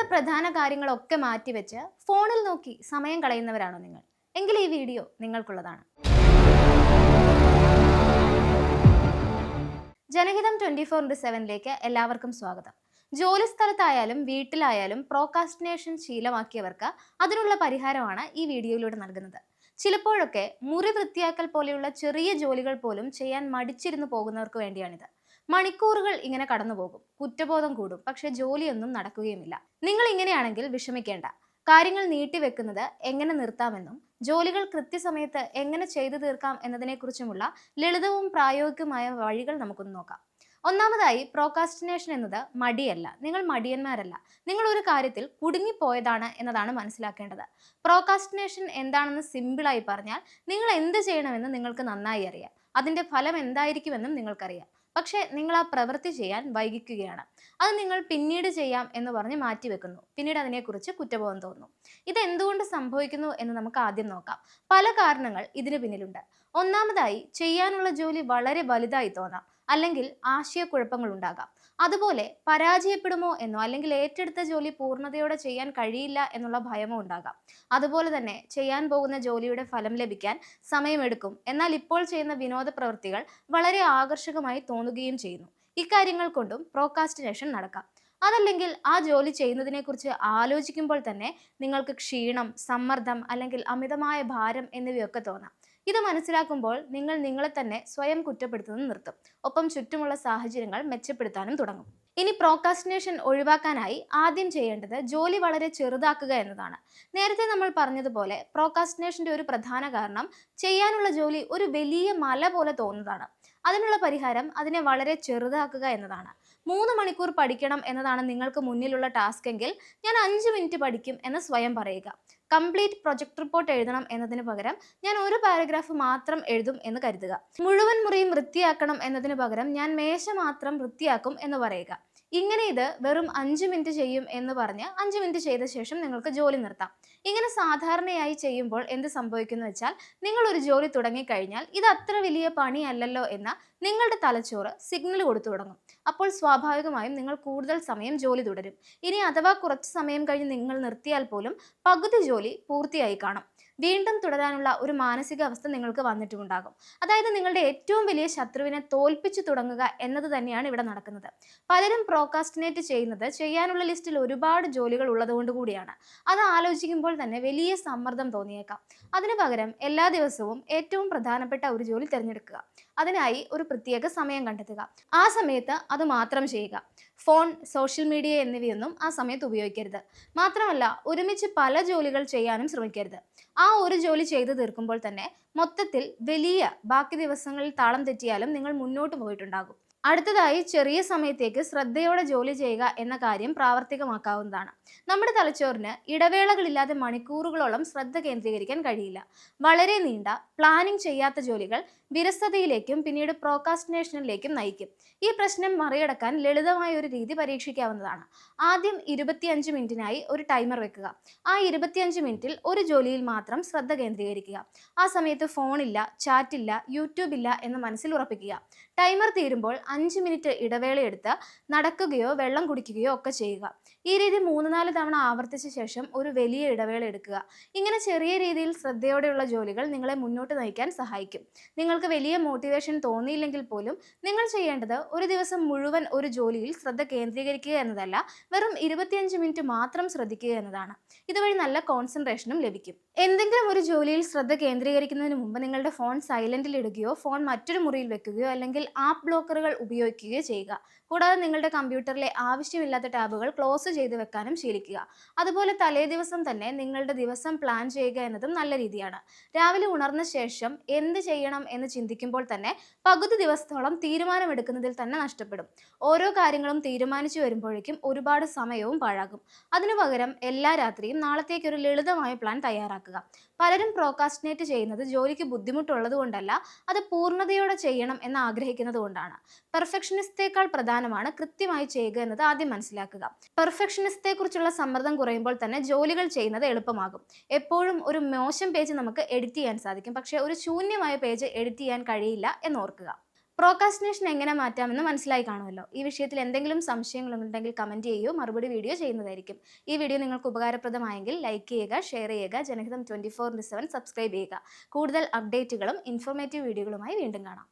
നിങ്ങളുടെ പ്രധാന കാര്യങ്ങളൊക്കെ മാറ്റിവെച്ച് ഫോണിൽ നോക്കി സമയം കളയുന്നവരാണോ നിങ്ങൾ? എങ്കിൽ ഈ വീഡിയോ നിങ്ങൾക്കുള്ളതാണ്. ജനഹിതം ട്വന്റി ഫോർ ഇന്റു സെവനിലേക്ക് എല്ലാവർക്കും സ്വാഗതം. ജോലി സ്ഥലത്തായാലും വീട്ടിലായാലും പ്രോകാസ്റ്റിനേഷൻ ശീലമാക്കിയവർക്ക് അതിനുള്ള പരിഹാരമാണ് ഈ വീഡിയോയിലൂടെ നൽകുന്നത്. ചിലപ്പോഴൊക്കെ മുറി വൃത്തിയാക്കൽ പോലെയുള്ള ചെറിയ ജോലികൾ പോലും ചെയ്യാൻ മടിച്ചിരുന്നു പോകുന്നവർക്ക് വേണ്ടിയാണിത്. മണിക്കൂറുകൾ ഇങ്ങനെ കടന്നു പോകും കുറ്റബോധം കൂടും. പക്ഷെ ജോലിയൊന്നും നടക്കുകയുമില്ല. നിങ്ങൾ ഇങ്ങനെയാണെങ്കിൽ വിഷമിക്കേണ്ട. കാര്യങ്ങൾ നീട്ടിവെക്കുന്നത് എങ്ങനെ നിർത്താമെന്നും ജോലികൾ കൃത്യസമയത്ത് എങ്ങനെ ചെയ്തു തീർക്കാം എന്നതിനെക്കുറിച്ചുമുള്ള ലളിതവും പ്രായോഗികമായ വഴികൾ നമുക്കൊന്ന് നോക്കാം. ഒന്നാമതായി പ്രോകാസ്റ്റിനേഷൻ എന്നത് മടിയല്ല. നിങ്ങൾ മടിയന്മാരല്ല. നിങ്ങൾ ഒരു കാര്യത്തിൽ കുടുങ്ങിപ്പോയതാണ് എന്നതാണ് മനസ്സിലാക്കേണ്ടത്. പ്രോകാസ്റ്റിനേഷൻ എന്താണെന്ന് സിമ്പിളായി പറഞ്ഞാൽ നിങ്ങൾ എന്ത് ചെയ്യണമെന്ന് നിങ്ങൾക്ക് നന്നായി അറിയാം. അതിന്റെ ഫലം എന്തായിരിക്കുമെന്നും നിങ്ങൾക്കറിയാം. പക്ഷേ നിങ്ങൾ ആ പ്രവൃത്തി ചെയ്യാൻ വൈകിക്കുകയാണ്. അത് നിങ്ങൾ പിന്നീട് ചെയ്യാം എന്ന് പറഞ്ഞ് മാറ്റിവെക്കുന്നു പിന്നീട് അതിനെക്കുറിച്ച് കുറ്റബോധം തോന്നുന്നു. ഇത് എന്തുകൊണ്ട് സംഭവിക്കുന്നു എന്ന് നമുക്ക് ആദ്യം നോക്കാം. പല കാരണങ്ങൾ ഇതിന് പിന്നിലുണ്ട്. ഒന്നാമതായി ചെയ്യാനുള്ള ജോലി വളരെ വലുതായി തോന്നാം. അല്ലെങ്കിൽ ആശയക്കുഴപ്പങ്ങൾ ഉണ്ടാകാം. അതുപോലെ പരാജയപ്പെടുമോ എന്നോ അല്ലെങ്കിൽ ഏറ്റെടുത്ത ജോലി പൂർണതയോടെ ചെയ്യാൻ കഴിയില്ല എന്നുള്ള ഭയമോ ഉണ്ടാകാം. അതുപോലെ തന്നെ ചെയ്യാൻ പോകുന്ന ജോലിയുടെ ഫലം ലഭിക്കാൻ സമയമെടുക്കും. എന്നാൽ ഇപ്പോൾ ചെയ്യുന്ന വിനോദ പ്രവൃത്തികൾ വളരെ ആകർഷകമായി തോന്നുകയും ചെയ്യുന്നു. ഇക്കാര്യങ്ങൾ കൊണ്ടും പ്രോകാസ്റ്റിനേഷൻ നടക്കാം. അതല്ലെങ്കിൽ ആ ജോലി ചെയ്യുന്നതിനെക്കുറിച്ച് ആലോചിക്കുമ്പോൾ തന്നെ നിങ്ങൾക്ക് ക്ഷീണം സമ്മർദ്ദം അല്ലെങ്കിൽ അമിതമായ ഭാരം എന്നിവയൊക്കെ തോന്നാം. ഇത് മനസ്സിലാക്കുമ്പോൾ നിങ്ങൾ നിങ്ങളെ തന്നെ സ്വയം കുറ്റപ്പെടുത്തുന്നത് നിർത്തും. ഒപ്പം ചുറ്റുമുള്ള സാഹചര്യങ്ങൾ മെച്ചപ്പെടുത്താനും തുടങ്ങും. ഇനി പ്രോക്കാസ്റ്റിനേഷൻ ഒഴിവാക്കാനായി ആദ്യം ചെയ്യേണ്ടത് ജോലി വളരെ ചെറുതാക്കുക എന്നതാണ്. നേരത്തെ നമ്മൾ പറഞ്ഞതുപോലെ പ്രോക്കാസ്റ്റിനേഷന്റെ ഒരു പ്രധാന കാരണം ചെയ്യാനുള്ള ജോലി ഒരു വലിയ മല പോലെ തോന്നുന്നതാണ്. അതിനുള്ള പരിഹാരം അതിനെ വളരെ ചെറുതാക്കുക എന്നതാണ്. മൂന്ന് മണിക്കൂർ പഠിക്കണം എന്നതാണ് നിങ്ങൾക്ക് മുന്നിലുള്ള ടാസ്ക് എങ്കിൽ ഞാൻ അഞ്ച് മിനിറ്റ് പഠിക്കും എന്ന് സ്വയം പറയുക. കംപ്ലീറ്റ് പ്രൊജക്ട് റിപ്പോർട്ട് എഴുതണം എന്നതിന് പകരം ഞാൻ ഒരു പാരഗ്രാഫ് മാത്രം എഴുതും എന്ന് കരുതുക. മുഴുവൻ മുറിയും വൃത്തിയാക്കണം എന്നതിന് പകരം ഞാൻ മേശ മാത്രം വൃത്തിയാക്കും എന്ന് പറയുക. ഇങ്ങനെ ഇത് വെറും അഞ്ച് മിനിറ്റ് ചെയ്യും എന്ന് പറഞ്ഞ് അഞ്ച് മിനിറ്റ് ചെയ്ത ശേഷം നിങ്ങൾക്ക് ജോലി നിർത്താം. ഇങ്ങനെ സാധാരണയായി ചെയ്യുമ്പോൾ എന്ത് സംഭവിക്കുന്നു വെച്ചാൽ നിങ്ങൾ ഒരു ജോലി തുടങ്ങിക്കഴിഞ്ഞാൽ ഇത് അത്ര വലിയ പണിയല്ലല്ലോ എന്ന നിങ്ങളുടെ തലച്ചോറ് സിഗ്നൽ കൊടുത്തു തുടങ്ങും. അപ്പോൾ സ്വാഭാവികമായും നിങ്ങൾ കൂടുതൽ സമയം ജോലി തുടരും. ഇനി അഥവാ കുറച്ച് സമയം കഴിഞ്ഞ് നിങ്ങൾ നിർത്തിയാൽ പോലും പകുതി ജോലി പൂർത്തിയായി കാണും. വീണ്ടും തുടരാനുള്ള ഒരു മാനസികാവസ്ഥ നിങ്ങൾക്ക് വന്നിട്ടുമുണ്ടാകും. അതായത് നിങ്ങളുടെ ഏറ്റവും വലിയ ശത്രുവിനെ തോൽപ്പിച്ചു തുടങ്ങുക എന്നത് തന്നെയാണ് ഇവിടെ നടക്കുന്നത്. പലരും പ്രോകാസ്റ്റിനേറ്റ് ചെയ്യുന്നത് ചെയ്യാനുള്ള ലിസ്റ്റിൽ ഒരുപാട് ജോലികൾ ഉള്ളതുകൊണ്ട് കൂടിയാണ്. അത് ആലോചിക്കുമ്പോൾ തന്നെ വലിയ സമ്മർദ്ദം തോന്നിയേക്കാം. അതിനു പകരം എല്ലാ ദിവസവും ഏറ്റവും പ്രധാനപ്പെട്ട ഒരു ജോലി തിരഞ്ഞെടുക്കുക. അതിനായി ഒരു പ്രത്യേക സമയം കണ്ടെത്തുക. ആ സമയത്ത് അത് മാത്രം ചെയ്യുക. ഫോൺ സോഷ്യൽ മീഡിയ എന്നിവയൊന്നും ആ സമയത്ത് ഉപയോഗിക്കരുത്. മാത്രമല്ല ഒരുമിച്ച് പല ജോലികൾ ചെയ്യാനും ശ്രമിക്കരുത്. ആ ഒരു ജോലി ചെയ്തു തീർക്കുമ്പോൾ തന്നെ മൊത്തത്തിൽ വലിയ ബാക്കി ദിവസങ്ങളിൽ താളം തെറ്റിയാലും നിങ്ങൾ മുന്നോട്ട് പോയിട്ടുണ്ടാകും. അടുത്തതായി ചെറിയ സമയത്തേക്ക് ശ്രദ്ധയോടെ ജോലി ചെയ്യുക എന്ന കാര്യം പ്രാവർത്തികമാക്കാവുന്നതാണ്. നമ്മുടെ തലച്ചോറിന് ഇടവേളകളില്ലാതെ മണിക്കൂറുകളോളം ശ്രദ്ധ കേന്ദ്രീകരിക്കാൻ കഴിയില്ല. വളരെ നീണ്ട പ്ലാനിംഗ് ചെയ്യാത്ത ജോലികൾ വിരസതയിലേക്കും പിന്നീട് പ്രോകാസ്റ്റിനേഷനിലേക്കും നയിക്കും. ഈ പ്രശ്നം മറികടക്കാൻ ലളിതമായ ഒരു രീതി പരീക്ഷിക്കാവുന്നതാണ്. ആദ്യം ഇരുപത്തിയഞ്ച് മിനിറ്റിനായി ഒരു ടൈമർ വെക്കുക. ആ ഇരുപത്തിയഞ്ച് മിനിറ്റിൽ ഒരു ജോലിയിൽ മാത്രം ശ്രദ്ധ കേന്ദ്രീകരിക്കുക. ആ സമയത്ത് ഫോണില്ല ചാറ്റില്ല യൂട്യൂബില്ല എന്ന് മനസ്സിൽ ഉറപ്പിക്കുക. ടൈമർ തീരുമ്പോൾ അഞ്ച് മിനിറ്റ് ഇടവേളയെടുത്ത് നടക്കുകയോ വെള്ളം കുടിക്കുകയോ ഒക്കെ ചെയ്യുക. ഈ രീതി മൂന്ന് നാല് തവണ ആവർത്തിച്ച ശേഷം ഒരു വലിയ ഇടവേള എടുക്കുക. ഇങ്ങനെ ചെറിയ രീതിയിൽ ശ്രദ്ധയോടെയുള്ള ജോലികൾ നിങ്ങളെ മുന്നോട്ട് നയിക്കാൻ സഹായിക്കും. നിങ്ങൾക്ക് വലിയ മോട്ടിവേഷൻ തോന്നിയില്ലെങ്കിൽ പോലും നിങ്ങൾ ചെയ്യേണ്ടത് ഒരു ദിവസം മുഴുവൻ ഒരു ജോലിയിൽ ശ്രദ്ധ കേന്ദ്രീകരിക്കുക എന്നതല്ല വെറും ഇരുപത്തിയഞ്ച് മിനിറ്റ് മാത്രം ശ്രദ്ധിക്കുക എന്നതാണ്. ഇതുവഴി നല്ല കോൺസെൻട്രേഷനും ലഭിക്കും. എന്തെങ്കിലും ഒരു ജോലിയിൽ ശ്രദ്ധ കേന്ദ്രീകരിക്കുന്നതിന് മുമ്പ് നിങ്ങളുടെ ഫോൺ സൈലന്റിൽ ഇടുകയോ ഫോൺ മറ്റൊരു മുറിയിൽ വെക്കുകയോ അല്ലെങ്കിൽ ആപ്പ് ബ്ലോക്കറുകൾ ഉപയോഗിക്കുകയോ ചെയ്യുക. കൂടാതെ നിങ്ങളുടെ കമ്പ്യൂട്ടറിലെ ആവശ്യമില്ലാത്ത ടാബുകൾ ക്ലോസ് ചെയ്ത് വെക്കാനും ശീലിക്കുക. അതുപോലെ തലേ ദിവസം തന്നെ നിങ്ങളുടെ ദിവസം പ്ലാൻ ചെയ്യുക എന്നതും നല്ല രീതിയാണ്. രാവിലെ ഉണർന്ന ശേഷം എന്ത് ചെയ്യണം എന്ന് ചിന്തിക്കുമ്പോൾ തന്നെ പകുതി ദിവസത്തോളം തീരുമാനമെടുക്കുന്നതിൽ തന്നെ നഷ്ടപ്പെടും. ഓരോ കാര്യങ്ങളും തീരുമാനിച്ചു വരുമ്പോഴേക്കും ഒരുപാട് സമയവും പാഴാകും. അതിനു പകരം എല്ലാ രാത്രിയും നാളത്തേക്കൊരു ലളിതമായ പ്ലാൻ തയ്യാറാക്കുക. പലരും പ്രോകാസ്റ്റിനേറ്റ് ചെയ്യുന്നത് ജോലിക്ക് ബുദ്ധിമുട്ടുള്ളത് കൊണ്ടല്ല അത് പൂർണതയോടെ ചെയ്യണം എന്ന് ആഗ്രഹിക്കുന്നത് കൊണ്ടാണ്. പെർഫെക്ഷനിസ്റ്റേക്കാൾ പ്രധാനമാണ് കൃത്യമായി ചെയ്യുക എന്നത് ആദ്യം മനസ്സിലാക്കുക. പെർഫെക്ഷനിസ്റ്റെ കുറിച്ചുള്ള സമ്മർദ്ദം കുറയുമ്പോൾ തന്നെ ജോലികൾ ചെയ്യുന്നത് എളുപ്പമാകും. എപ്പോഴും ഒരു മോശം പേജ് നമുക്ക് എഡിറ്റ് ചെയ്യാൻ സാധിക്കും. പക്ഷേ ഒരു ശൂന്യമായ പേജ് എഡിറ്റ് ചെയ്യാൻ കഴിയില്ല എന്ന് ഓർക്കുക. പ്രോക്കാസ്റ്റിനേഷൻ എങ്ങനെ മാറ്റാമെന്ന് മനസ്സിലായി കാണുമല്ലോ. ഈ വിഷയത്തിൽ എന്തെങ്കിലും സംശയങ്ങളുണ്ടെങ്കിൽ കമന്റ് ചെയ്യുകയോ മറുപടി വീഡിയോ ചെയ്യുന്നതായിരിക്കും. ഈ വീഡിയോ നിങ്ങൾക്ക് ഉപകാരപ്രദമായെങ്കിൽ ലൈക്ക് ചെയ്യുക ഷെയർ ചെയ്യുക Janahitham twenty four into seven subscribe ചെയ്യുക. കൂടുതൽ അപ്ഡേറ്റുകളും ഇൻഫോർമേറ്റീവ് വീഡിയോകളുമായി വീണ്ടും കാണാം.